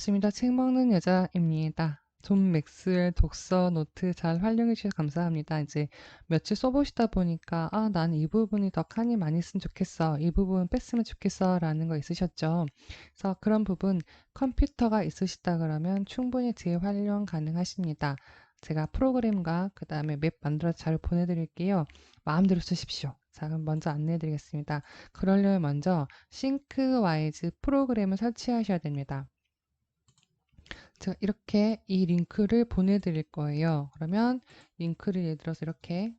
반갑습니다. 책 먹는 여자입니다. 존 맥스웰 독서 노트 잘 활용해 주셔서 감사합니다. 이제 며칠 써보시다 보니까 아, 난 이 부분이 더 칸이 많이 있으면 좋겠어. 이 부분 뺐으면 좋겠어. 라는 거 있으셨죠. 그래서 그런 부분 컴퓨터가 있으시다 그러면 충분히 재활용 가능하십니다. 제가 프로그램과 그 다음에 맵 만들어 잘 보내드릴게요. 마음대로 쓰십시오. 자, 그럼 먼저 안내해 드리겠습니다. 그러려면 먼저 싱크와이즈 프로그램을 설치하셔야 됩니다. 제가 이렇게 이 링크를 보내드릴 거예요. 그러면 링크를 예를 들어서 이렇게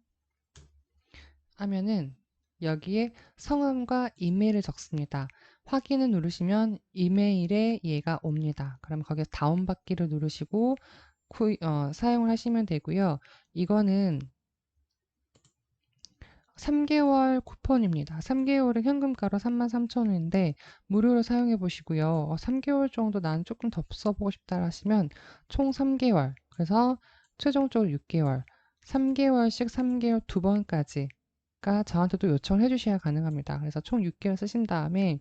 하면은 여기에 성함과 이메일을 적습니다. 확인을 누르시면 이메일에 얘가 옵니다. 그러면 거기에 다운받기를 누르시고 구, 어, 사용을 하시면 되고요. 이거는 3개월 쿠폰입니다. 3개월은 현금가로 33,000원인데 무료로 사용해 보시고요. 어, 3개월 정도 난 조금 더 써보고 싶다 하시면 총 3개월 그래서 최종적으로 6개월 3개월씩 3개월 두 번까지 가 저한테도 요청을 해주셔야 가능합니다. 그래서 총 6개월 쓰신 다음에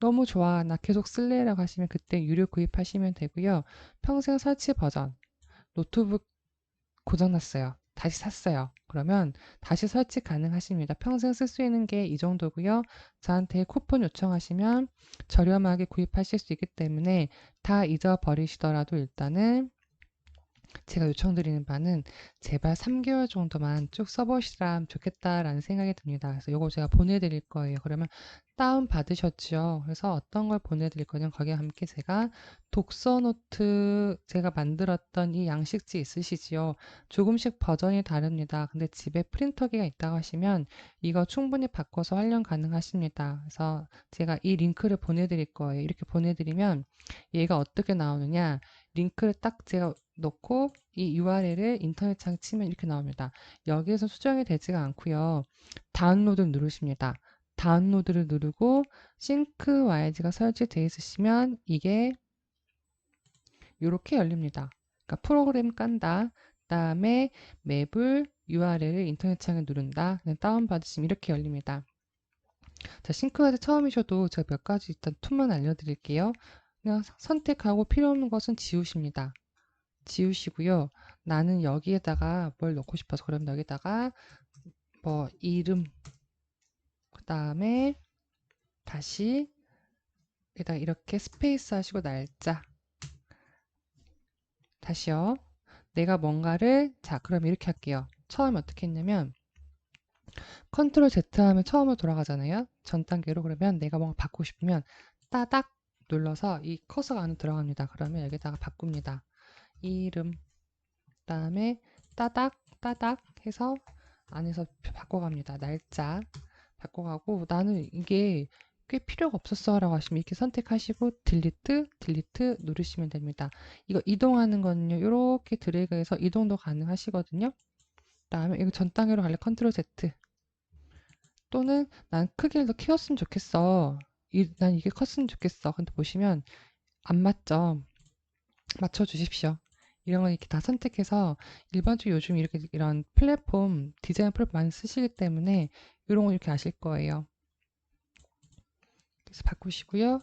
너무 좋아 나 계속 쓸래라고 하시면 그때 유료 구입하시면 되고요. 평생 설치 버전 노트북 고장났어요. 다시 샀어요. 그러면 다시 설치 가능하십니다. 평생 쓸 수 있는 게 이 정도고요. 저한테 쿠폰 요청하시면 저렴하게 구입하실 수 있기 때문에 다 잊어버리시더라도 일단은 제가 요청드리는 바는 제발 3개월 정도만 쭉 써보시면 좋겠다라는 생각이 듭니다. 그래서 이거 제가 보내드릴 거예요. 그러면 다운 받으셨죠? 그래서 어떤 걸 보내드릴 거냐면 거기에 함께 제가 독서 노트 제가 만들었던 이 양식지 있으시지요? 조금씩 버전이 다릅니다. 근데 집에 프린터기가 있다고 하시면 이거 충분히 바꿔서 활용 가능하십니다. 그래서 제가 이 링크를 보내드릴 거예요. 이렇게 보내드리면 얘가 어떻게 나오느냐 링크를 딱 제가 넣고 이 URL을 인터넷 창 치면 이렇게 나옵니다. 여기에서 수정이 되지가 않고요. 다운로드를 누르십니다. 다운로드를 누르고 싱크 YG가 설치되어 있으시면 이게 이렇게 열립니다. 그러니까 프로그램 깐다. 다음에 맵을 URL을 인터넷 창에 누른다. 다운 받으시면 이렇게 열립니다. 자, 싱크와드 처음이셔도 제가 몇 가지 일단 툴만 알려드릴게요. 그냥 선택하고 필요 없는 것은 지우십니다. 지우시고요. 나는 여기에다가 뭘 넣고 싶어서 그러면 여기다가 뭐 이름 그 다음에 다시 여기다 이렇게 스페이스 하시고 날짜 다시요. 내가 뭔가를 자 그럼 이렇게 할게요. 처음에 어떻게 했냐면 컨트롤 Z 하면 처음으로 돌아가잖아요. 전 단계로 그러면 내가 뭔가 바꾸고 싶으면 따닥 눌러서 이 커서가 안에 들어갑니다. 그러면 여기다가 바꿉니다. 이름 그다음에 따닥 따닥 해서 안에서 바꿔갑니다. 날짜 바꿔가고 나는 이게 꽤 필요가 없었어 라고 하시면 이렇게 선택하시고 딜리트 딜리트 누르시면 됩니다. 이거 이동하는 거는요. 이렇게 드래그해서 이동도 가능하시거든요. 다음에 이거 전 단계로 갈래 컨트롤 Z 또는 난 크기를 더 키웠으면 좋겠어. 이, 난 이게 컸으면 좋겠어. 근데 보시면 안 맞죠? 맞춰 주십시오. 이런 거 이렇게 다 선택해서 일반적으로 요즘 이렇게 이런 플랫폼 디자인 플랫폼 많이 쓰시기 때문에 이런 거 이렇게 아실 거예요. 그래서 바꾸시고요.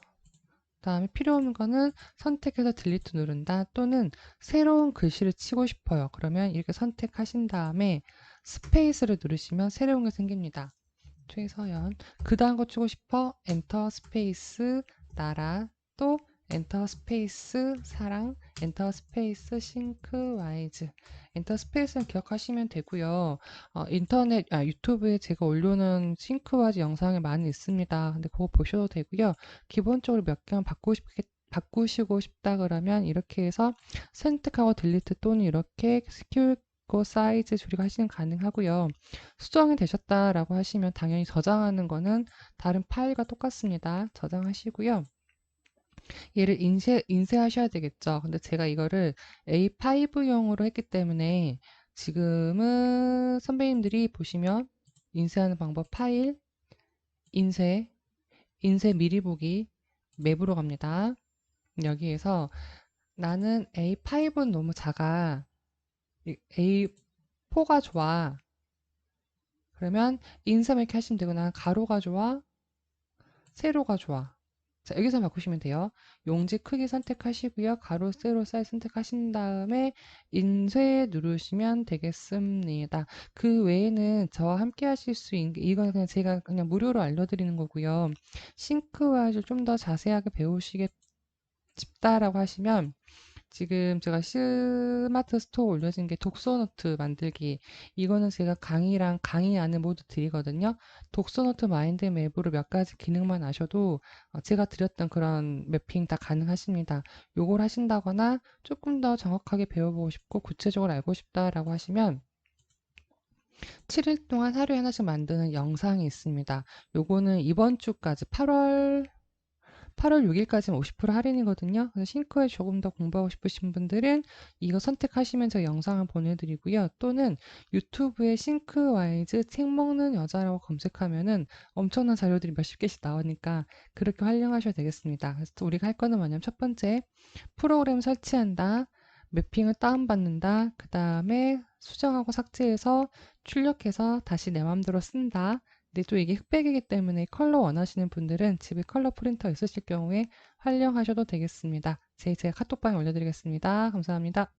다음에 필요 없는 거는 선택해서 딜리트 누른다 또는 새로운 글씨를 치고 싶어요. 그러면 이렇게 선택하신 다음에 스페이스를 누르시면 새로운 게 생깁니다. 최서연. 그 다음 거 치고 싶어? 엔터 스페이스 나라. 또 엔터 스페이스 사랑. 엔터 스페이스 싱크 와이즈. 엔터 스페이스는 기억하시면 되고요. 어, 인터넷 아, 유튜브에 제가 올려놓은 싱크 와이즈 영상이 많이 있습니다. 근데 그거 보셔도 되고요. 기본적으로 몇 개만 바꾸고 싶겠 바꾸시고 싶다 그러면 이렇게 해서 선택하고 딜리트 또는 이렇게 스킬 있고 사이즈 조리가 하시는 가능하고요. 수정이 되셨다라고 하시면 당연히 저장하는 거는 다른 파일과 똑같습니다. 저장하시고요. 얘를 인쇄, 인쇄하셔야 되겠죠. 근데 제가 이거를 A5용으로 했기 때문에 지금은 선배님들이 보시면 인쇄하는 방법 파일, 인쇄, 인쇄 미리 보기, 맵으로 갑니다. 여기에서 나는 A5는 너무 작아. A4가 좋아. 그러면 인쇄만 이렇게 하시면 되고 나는 가로가 좋아. 세로가 좋아. 자, 여기서 바꾸시면 돼요. 용지 크기 선택하시고요. 가로, 세로, 사이즈 선택하신 다음에 인쇄 누르시면 되겠습니다. 그 외에는 저와 함께 하실 수 있는 게 이건 그냥 제가 그냥 무료로 알려드리는 거고요. 싱크와이즈 좀더 자세하게 배우시겠 싶다라고 하시면 지금 제가 스마트 스토어 올려진 게 독서노트 만들기. 이거는 제가 강의랑 강의 안에 모두 드리거든요. 독서노트 마인드 맵으로 몇 가지 기능만 아셔도 어, 제가 드렸던 그런 매핑 다 가능하십니다. 요걸 하신다거나 조금 더 정확하게 배워보고 싶고 구체적으로 알고 싶다라고 하시면 7일 동안 하루에 하나씩 만드는 영상이 있습니다. 요거는 이번 주까지 8월 8월 6일까지는 50% 할인이거든요. 그래서 싱크에 조금 더 공부하고 싶으신 분들은 이거 선택하시면 저 영상을 보내드리고요. 또는 유튜브에 싱크와이즈 책 먹는 여자라고 검색하면은 엄청난 자료들이 몇십 개씩 나오니까 그렇게 활용하셔도 되겠습니다. 그래서 우리가 할 거는 뭐냐면 첫 번째 프로그램 설치한다. 매핑을 다운받는다. 그 다음에 수정하고 삭제해서 출력해서 다시 내 맘대로 쓴다. 근데 또 이게 흑백이기 때문에 컬러 원하시는 분들은 집에 컬러 프린터 있으실 경우에 활용하셔도 되겠습니다. 제, 제가 카톡방에 올려드리겠습니다. 감사합니다.